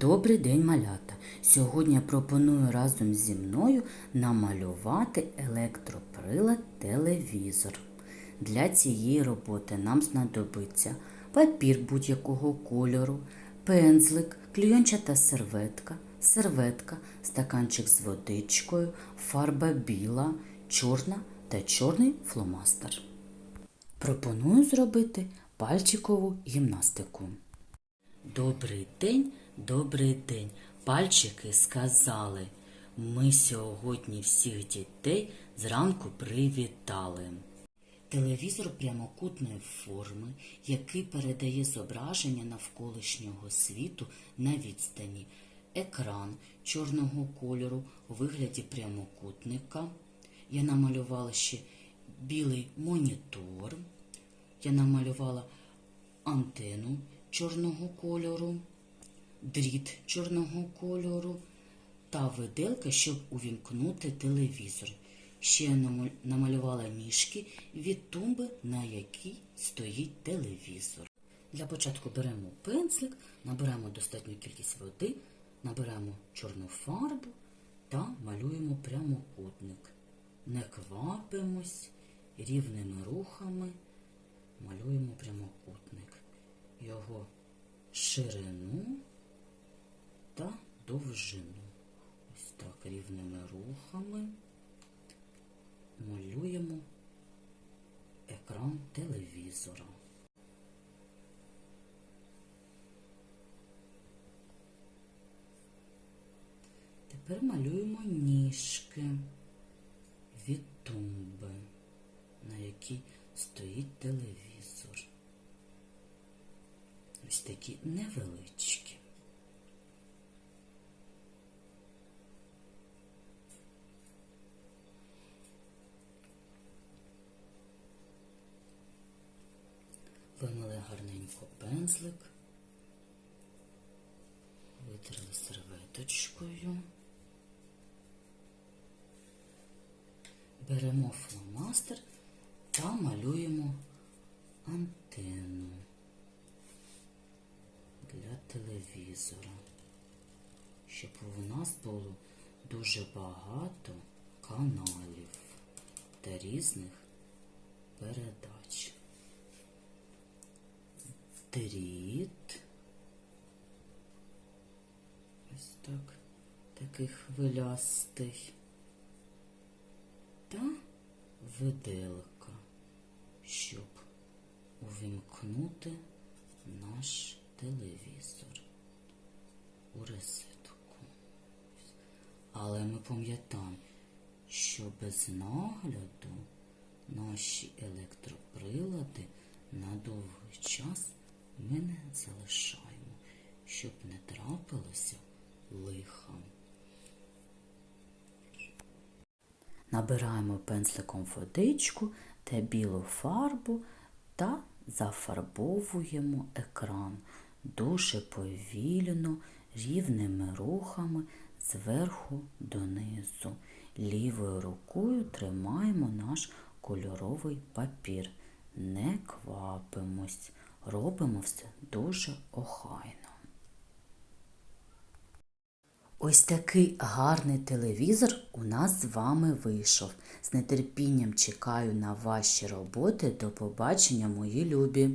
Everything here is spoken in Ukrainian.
Добрий день, малята! Сьогодні я пропоную разом зі мною намалювати електроприлад телевізор. Для цієї роботи нам знадобиться папір будь-якого кольору, пензлик, клейончата серветка, серветка, стаканчик з водичкою, фарба біла, чорна та чорний фломастер. Пропоную зробити пальчикову гімнастику. Добрий день, добрий день. Пальчики сказали. Ми сьогодні всіх дітей зранку привітали. Телевізор прямокутної форми, який передає зображення навколишнього світу на відстані. Екран чорного кольору у вигляді прямокутника. Я намалювала ще білий монітор. Я намалювала антенну чорного кольору, дріт чорного кольору та виделка, щоб увімкнути телевізор. Ще намалювала ніжки від тумби, на якій стоїть телевізор. Для початку беремо пензлик, набираємо достатню кількість води, набираємо чорну фарбу та малюємо прямокутник. Не квапимось, рівними рухами малюємо прямокутник, його ширину та довжину. Ось так рівними рухами малюємо екран телевізора. Тепер малюємо ніжки від тумби, на якій стоїть телевізор. Ось такі невеличкі. Вимили гарненько пензлик, витерли серветочкою. Беремо фломастер та малюємо антенну для телевізора, щоб у нас було дуже багато каналів та різних передач. Дріт. Ось так, такий хвилястий. Та виделка, щоб увімкнути наш ми пам'ятаємо, що без нагляду наші електроприлади на довгий час ми не залишаємо, щоб не трапилося лиха. Набираємо пензликом водичку та білу фарбу та зафарбовуємо екран дуже повільно, рівними рухами зверху донизу. Лівою рукою тримаємо наш кольоровий папір. Не квапимось, робимо все дуже охайно. Ось такий гарний телевізор у нас з вами вийшов. З нетерпінням чекаю на ваші роботи. До побачення, мої любі!